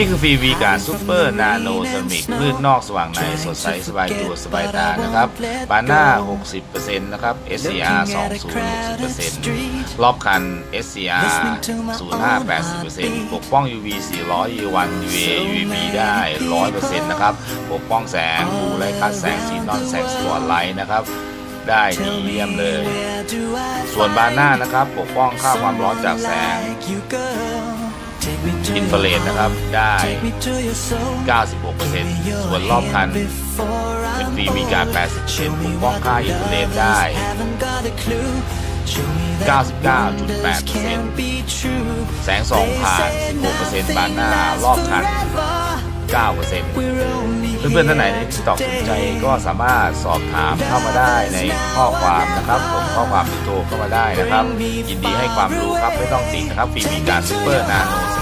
นี่คือฟีวีการซูเปอร์นาโนเซมิกมืดนอกสว่างใน สดใสสบายตัวสบายตานะครับบานหน้า60%นะครับ SCR 20 60%รอบคัน SCR 05 80%ปกป้อง UV 400 U1 UVA UVB ได้ 100%นะครับ ปกป้องแสงบูไลคัดแสงซีนอนแสงสปอร์ตไลท์นะครับได้ดีเยี่ยมเลย ส่วนบานหน้านะครับ ปกป้องค่าความร้อนจากแสง อินเฟราเรดนะครับได้ 96%ส่วนรอบคันเป็นฟีมีการ80%ปกป้องค่าอินเฟราเรดได้ 99.8%แสงสองผ่าน 16%บานหน้ารอบคัน 9%เพื่อนๆท่านไหนในที่ตอกสนใจก็สามารถสอบถามเข้ามาได้ในข้อความนะครับส่งข้อความหรือโทรเข้ามาได้นะครับ ยินดีให้ความรู้ครับไม่ต้องติดนะครับฟีมีการซูเปอร์นาโนเซ